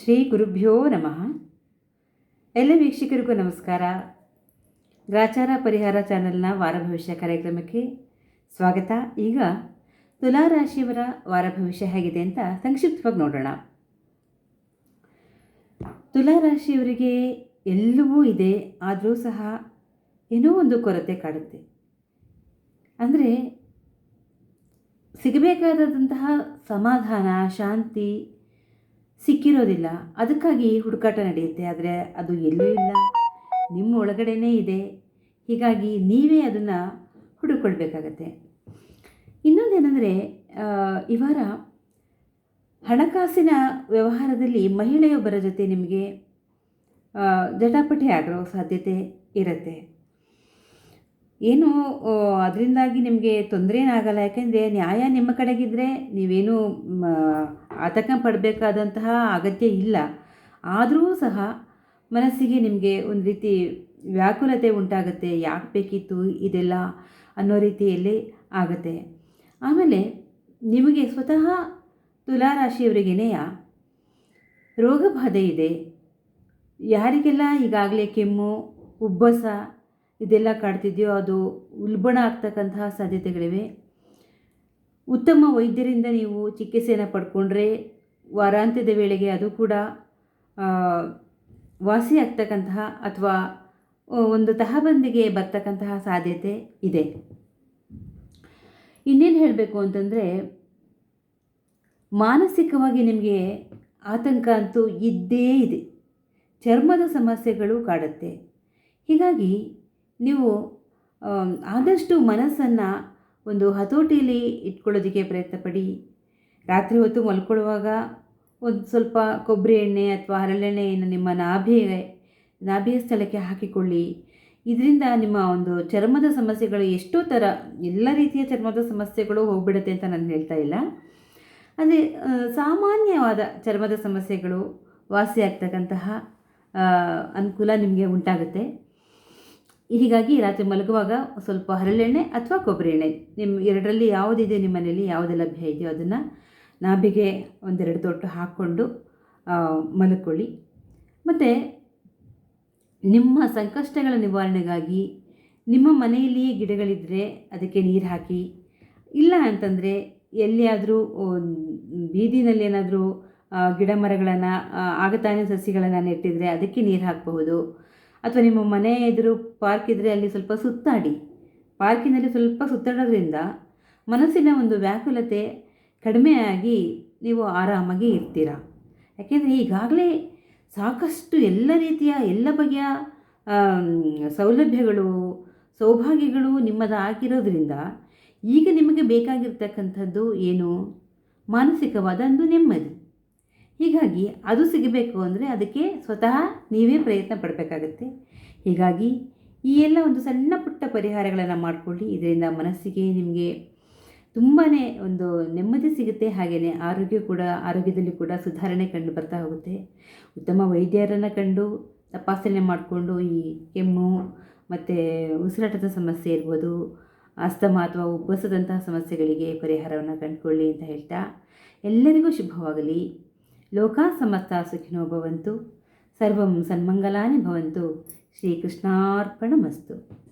ಶ್ರೀ ಗುರುಭ್ಯೋ ನಮಃ. ಎಲ್ಲ ವೀಕ್ಷಕರಿಗೂ ನಮಸ್ಕಾರ. ಗ್ರಾಚಾರ ಪರಿಹಾರ ಚಾನೆಲ್ನ ವಾರ ಭವಿಷ್ಯ ಕಾರ್ಯಕ್ರಮಕ್ಕೆ ಸ್ವಾಗತ. ಈಗ ತುಲಾ ರಾಶಿಯವರ ವಾರ ಭವಿಷ್ಯ ಹೇಗಿದೆ ಅಂತ ಸಂಕ್ಷಿಪ್ತವಾಗಿ ನೋಡೋಣ. ತುಲಾ ರಾಶಿಯವರಿಗೆ ಎಲ್ಲವೂ ಇದೆ, ಆದರೂ ಸಹ ಏನೋ ಒಂದು ಕೊರತೆ ಕಾಡುತ್ತೆ. ಅಂದರೆ ಸಿಗಬೇಕಾದಂತಹ ಸಮಾಧಾನ, ಶಾಂತಿ ಸಿಕ್ಕಿರೋದಿಲ್ಲ. ಅದಕ್ಕಾಗಿ ಹುಡುಕಾಟ ನಡೆಯುತ್ತೆ. ಆದರೆ ಅದು ಎಲ್ಲೂ ಇಲ್ಲ. ನಿಮ್ಮ ಒಳಗಡೆನೇ ಇದೆ. ಹೀಗಾಗಿ ನೀವೇ ಅದನ್ನು ಹುಡುಕೊಳ್ಬೇಕಾಗತ್ತೆ. ಇನ್ನೊಂದೇನೆಂದರೆ ಈ ವಾರ ಹಣಕಾಸಿನ ವ್ಯವಹಾರದಲ್ಲಿ ಮಹಿಳೆಯೊಬ್ಬರ ಜೊತೆ ನಿಮಗೆ ಜಟಾಪಟಿ ಆಗಿರೋ ಸಾಧ್ಯತೆ ಇರುತ್ತೆ. ಏನು ಅದರಿಂದಾಗಿ ನಿಮಗೆ ತೊಂದರೆ ಏನಾಗಲ್ಲ ಯಾಕೆಂದರೆ ನ್ಯಾಯ ನಿಮ್ಮ ಕಡೆಗಿದ್ದರೆ ನೀವೇನು ಆತಂಕ ಪಡಬೇಕಾದಂತಹ ಅಗತ್ಯ ಇಲ್ಲ. ಆದರೂ ಸಹ ಮನಸ್ಸಿಗೆ ನಿಮಗೆ ಒಂದು ರೀತಿ ವ್ಯಾಕುಲತೆ ಉಂಟಾಗುತ್ತೆ. ಯಾಕೆ ಬೇಕಿತ್ತು ಇದೆಲ್ಲ ಅನ್ನೋ ರೀತಿಯಲ್ಲಿ ಆಗುತ್ತೆ. ಆಮೇಲೆ ನಿಮಗೆ ಸ್ವತಃ ತುಲಾರಾಶಿಯವರಿಗೆನೆಯ ರೋಗ ಬಾಧೆ ಇದೆ. ಯಾರಿಗೆಲ್ಲ ಈಗಾಗಲೇ ಕೆಮ್ಮು, ಉಬ್ಬಸ ಇದೆಲ್ಲ ಕಾಡ್ತಿದೆಯೋ ಅದು ಉಲ್ಬಣ ಆಗ್ತಕ್ಕಂತಹ ಸಾಧ್ಯತೆಗಳಿವೆ. ಉತ್ತಮ ವೈದ್ಯರಿಂದ ನೀವು ಚಿಕಿತ್ಸೆಯನ್ನು ಪಡ್ಕೊಂಡ್ರೆ ವಾರಾಂತ್ಯದ ವೇಳೆಗೆ ಅದು ಕೂಡ ವಾಸಿ ಆಗ್ತಕ್ಕಂತಹ ಅಥವಾ ಒಂದು ತಹಬಂದಿಗೆ ಬರ್ತಕ್ಕಂತಹ ಸಾಧ್ಯತೆ ಇದೆ. ಇನ್ನೇನು ಹೇಳಬೇಕು ಅಂತಂದರೆ, ಮಾನಸಿಕವಾಗಿ ನಿಮಗೆ ಆತಂಕ ಅಂತೂ ಇದ್ದೇ ಇದೆ. ಚರ್ಮದ ಸಮಸ್ಯೆಗಳು ಕಾಡುತ್ತೆ. ಹೀಗಾಗಿ ನೀವು ಆದಷ್ಟು ಮನಸ್ಸನ್ನು ಒಂದು ಹತೋಟಿಯಲ್ಲಿ ಇಟ್ಕೊಳ್ಳೋದಕ್ಕೆ ಪ್ರಯತ್ನ ಪಡಿ ರಾತ್ರಿ ಹೊತ್ತು ಮಲ್ಕೊಳ್ಳುವಾಗ ಒಂದು ಸ್ವಲ್ಪ ಕೊಬ್ಬರಿ ಎಣ್ಣೆ ಅಥವಾ ಹರಳೆಣ್ಣೆಯನ್ನು ನಿಮ್ಮ ನಾಭಿಗೆ ನಾಭಿಯ ಸ್ಥಳಕ್ಕೆ ಹಾಕಿಕೊಳ್ಳಿ. ಇದರಿಂದ ನಿಮ್ಮ ಒಂದು ಚರ್ಮದ ಸಮಸ್ಯೆಗಳು ಎಷ್ಟೋ ಥರ ಎಲ್ಲ ರೀತಿಯ ಚರ್ಮದ ಸಮಸ್ಯೆಗಳು ಹೋಗ್ಬಿಡುತ್ತೆ ಅಂತ ನಾನು ಹೇಳ್ತಾ ಇಲ್ಲ. ಅಂದರೆ ಸಾಮಾನ್ಯವಾದ ಚರ್ಮದ ಸಮಸ್ಯೆಗಳು ವಾಸಿಯಾಗ್ತಕ್ಕಂತಹ ಅನುಕೂಲ ನಿಮಗೆ ಉಂಟಾಗುತ್ತೆ. ಹೀಗಾಗಿ ರಾತ್ರಿ ಮಲಗುವಾಗ ಸ್ವಲ್ಪ ಹರಳೆಣ್ಣೆ ಅಥವಾ ಕೊಬ್ಬರಿ ಎಣ್ಣೆ. ನಿಮ್ಮ ಎರಡರಲ್ಲಿ ಯಾವುದಿದೆ ನಿಮ್ಮ ಮನೆಯಲ್ಲಿ? ಯಾವುದು ಲಭ್ಯ ಇದೆಯೋ ಅದನ್ನು ನಾಭಿಗೆ ಒಂದೆರಡು ತೊಟ್ಟು ಹಾಕ್ಕೊಂಡು ಮಲಕೊಳ್ಳಿ. ಮತ್ತು ನಿಮ್ಮ ಸಂಕಷ್ಟಗಳ ನಿವಾರಣೆಗಾಗಿ ನಿಮ್ಮ ಮನೆಯಲ್ಲಿಯೇ ಗಿಡಗಳಿದ್ದರೆ ಅದಕ್ಕೆ ನೀರು ಹಾಕಿ, ಇಲ್ಲ ಅಂತಂದರೆ ಎಲ್ಲಿಯಾದರೂ ಬೀದಿನಲ್ಲಿ ಏನಾದರೂ ಗಿಡ ಮರಗಳನ್ನು ಆಗತಾನೆ ಸಸಿಗಳನ್ನು ನೆಟ್ಟಿದರೆ ಅದಕ್ಕೆ ನೀರು ಹಾಕಬಹುದು. ಅಥವಾ ನಿಮ್ಮ ಮನೆ ಎದುರು ಪಾರ್ಕ್ ಇದ್ದರೆ ಅಲ್ಲಿ ಸ್ವಲ್ಪ ಸುತ್ತಾಡಿ. ಪಾರ್ಕಿನಲ್ಲಿ ಸ್ವಲ್ಪ ಸುತ್ತಾಡೋದ್ರಿಂದ ಮನಸ್ಸಿನ ಒಂದು ವ್ಯಾಕುಲತೆ ಕಡಿಮೆಯಾಗಿ ನೀವು ಆರಾಮಾಗಿ ಇರ್ತೀರ? ಯಾಕೆಂದರೆ ಈಗಾಗಲೇ ಸಾಕಷ್ಟು ಎಲ್ಲ ರೀತಿಯ ಎಲ್ಲ ಬಗೆಯ ಸೌಲಭ್ಯಗಳು, ಸೌಭಾಗ್ಯಗಳು ನಿಮ್ಮದಾಗಿರೋದ್ರಿಂದ ಈಗ ನಿಮಗೆ ಬೇಕಾಗಿರ್ತಕ್ಕಂಥದ್ದು ಏನು? ಮಾನಸಿಕವಾದ ಒಂದು ನೆಮ್ಮದಿ. ಹೀಗಾಗಿ ಅದು ಸಿಗಬೇಕು ಅಂದರೆ ಅದಕ್ಕೆ ಸ್ವತಃ ನೀವೇ ಪ್ರಯತ್ನ ಪಡಬೇಕಾಗತ್ತೆ. ಹೀಗಾಗಿ ಈ ಎಲ್ಲ ಒಂದು ಸಣ್ಣ ಪುಟ್ಟ ಪರಿಹಾರಗಳನ್ನು ಮಾಡಿಕೊಳ್ಳಿ. ಇದರಿಂದ ಮನಸ್ಸಿಗೆ ನಿಮಗೆ ತುಂಬಾ ಒಂದು ನೆಮ್ಮದಿ ಸಿಗುತ್ತೆ. ಹಾಗೆಯೇ ಆರೋಗ್ಯ ಕೂಡ, ಆರೋಗ್ಯದಲ್ಲಿ ಕೂಡ ಸುಧಾರಣೆ ಕಂಡು ಬರ್ತಾ ಹೋಗುತ್ತೆ. ಉತ್ತಮ ವೈದ್ಯರನ್ನು ಕಂಡು ತಪಾಸಣೆ ಮಾಡಿಕೊಂಡು ಈ ಕೆಮ್ಮು ಮತ್ತು ಉಸಿರಾಟದ ಸಮಸ್ಯೆ ಇರ್ಬೋದು ಅಸ್ತಮ ಅಥವಾ ಉಬ್ಬಸದಂತಹ ಸಮಸ್ಯೆಗಳಿಗೆ ಪರಿಹಾರವನ್ನು ಕಂಡುಕೊಳ್ಳಿ ಅಂತ ಹೇಳ್ತಾ ಎಲ್ಲರಿಗೂ ಶುಭವಾಗಲಿ. లోకా సమస్త సుఖినో భవంతు. సర్వం సన్మంగళాని భవంతు. శ్రీకృష్ణార్పణమస్తు.